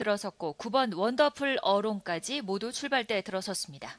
들어섰고 9번 원더풀 어롱까지 모두 출발대에 들어섰습니다.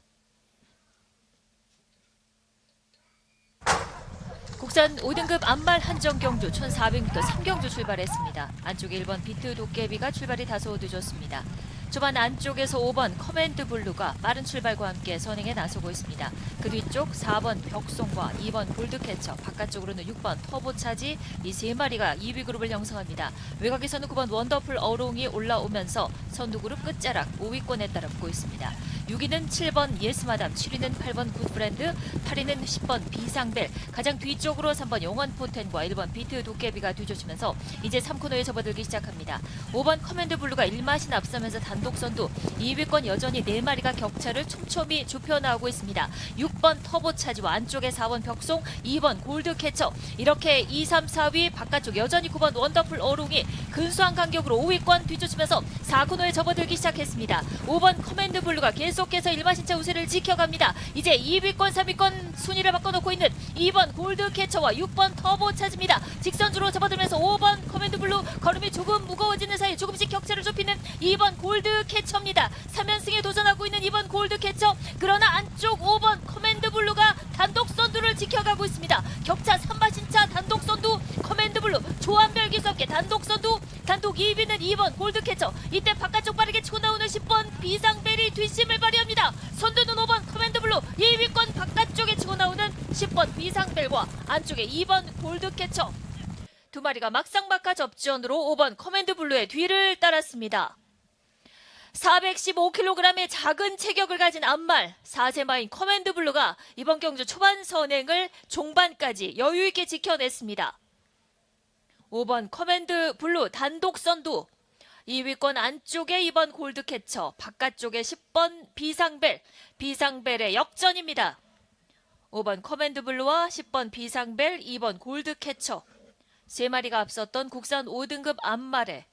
국산 5등급 안말 한정경주 1400m 3경주 출발했습니다. 안쪽에 1번 비트 도깨비가 출발이 다소 늦었습니다. 초반 안쪽에서 5번 커맨드 블루가 빠른 출발과 함께 선행에 나서고 있습니다. 그 뒤쪽 4번 벽송과 2번 골드캐쳐, 바깥쪽으로는 6번 터보차지 이 세 마리가 2위 그룹을 형성합니다. 외곽에서는 9번 원더풀 어롱이 올라오면서 선두 그룹 끝자락 5위권에 따라붙고 있습니다. 6위는 7번 예스마담, 7위는 8번 굿브랜드, 8위는 10번 비상벨, 가장 뒤쪽으로 3번 용원 포텐과 1번 비트 도깨비가 뒤쫓으면서 이제 3코너에 접어들기 시작합니다. 5번 커맨드 블루가 1마신 앞서면서 단독 선두, 2위권 여전히 4마리가 격차를 촘촘히 좁혀 나오고 있습니다. 6번 터보 차지와 안쪽에 4번 벽송, 2번 골드 캐쳐 이렇게 2, 3, 4위 바깥쪽 여전히 9번 원더풀 어롱이 근소한 간격으로 5위권 뒤쫓으면서 4코너 에 접어들기 시작했습니다. 5번 커맨드 블루가 계속해서 일마신차 우세를 지켜갑니다. 이제 2위권, 3위권 순위를 바꿔놓고 있는 2번 골드캐쳐와 6번 터보 차지입니다. 직선주로 접어들면서 5번 커맨드 블루 걸음이 조금 무거워지는 사이 조금씩 격차를 좁히는 2번 골드캐쳐입니다. 3연승에 도전하고 있는 2번 골드캐쳐 그러나 안쪽 5번 커맨드 블루가 단독 선두를 지켜가고 있습니다. 격차 3마신차 단독 선두 커맨드 블루 조한별 기수함께 단독 선두 단독 2위는 2번 골드캐쳐 이때 바깥쪽 빠르게 치고 나오는 10번 비상벨이 뒷심을 발휘합니다. 선두는 5번 커맨드 블루 2위권 바깥쪽에 치고 나오는 10번 비상벨과 안쪽에 2번 골드캐쳐 두 마리가 막상막하 접전으로 5번 커맨드 블루의 뒤를 따랐습니다. 415kg의 작은 체격을 가진 안말 사세마인 커맨드 블루가 이번 경주 초반 선행을 종반까지 여유 있게 지켜냈습니다. 5번 커맨드 블루 단독 선두. 2위권 안쪽에 2번 골드캐쳐 바깥쪽에 10번 비상벨. 비상벨의 역전입니다. 5번 커맨드 블루와 10번 비상벨 2번 골드캐쳐. 세 마리가 앞섰던 국산 5등급 안말의